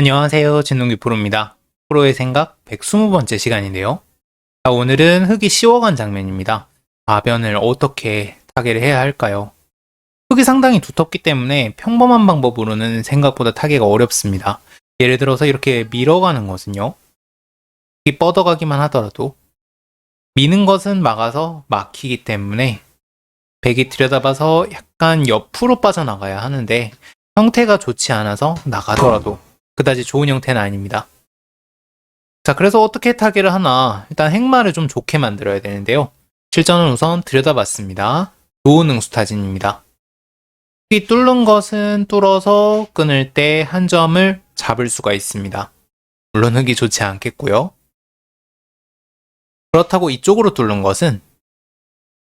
안녕하세요. 진동기 프로입니다. 프로의 생각 120번째 시간인데요. 자, 오늘은 흙이 쉬워간 장면입니다. 좌변을 어떻게 타개를 해야 할까요? 흙이 상당히 두텁기 때문에 평범한 방법으로는 생각보다 타개가 어렵습니다. 예를 들어서 이렇게 밀어가는 것은요. 흙이 뻗어가기만 하더라도 미는 것은 막아서 막히기 때문에 백이 들여다봐서 약간 옆으로 빠져나가야 하는데 형태가 좋지 않아서 나가더라도 그다지 좋은 형태는 아닙니다. 자, 그래서 어떻게 타개를 하나? 일단 행마를 좀 좋게 만들어야 되는데요. 실전은 우선 들여다봤습니다. 좋은 응수타진입니다. 이 뚫는 것은 뚫어서 끊을 때 한 점을 잡을 수가 있습니다. 물론 흙이 좋지 않겠고요. 그렇다고 이쪽으로 뚫는 것은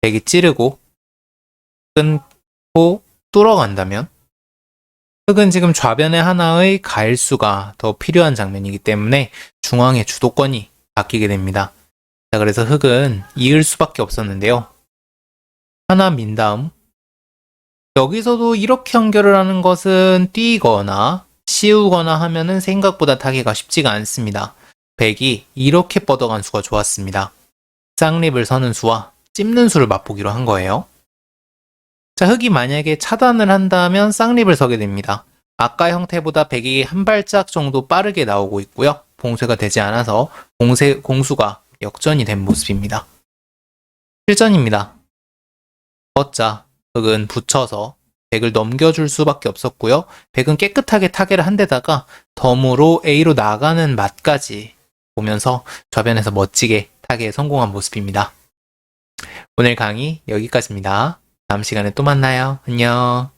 백이 찌르고 끊고 뚫어간다면 흙은 지금 좌변의 하나의 가일수가 더 필요한 장면이기 때문에 중앙의 주도권이 바뀌게 됩니다. 자, 그래서 흙은 이을 수밖에 없었는데요. 하나 민 다음 여기서도 이렇게 연결을 하는 것은 띄거나 씌우거나 하면은 생각보다 타기가 쉽지가 않습니다. 백이 이렇게 뻗어간 수가 좋았습니다. 쌍립을 서는 수와 찝는 수를 맛보기로 한 거예요. 자, 흙이 만약에 차단을 한다면 쌍립을 서게 됩니다. 아까 형태보다 백이 한 발짝 정도 빠르게 나오고 있고요. 봉쇄가 되지 않아서 공세, 공수가 역전이 된 모습입니다. 실전입니다. 걷자, 흙은 붙여서 백을 넘겨줄 수밖에 없었고요. 백은 깨끗하게 타개를 한 데다가 덤으로 A로 나가는 맛까지 보면서 좌변에서 멋지게 타개에 성공한 모습입니다. 오늘 강의 여기까지입니다. 다음 시간에 또 만나요. 안녕.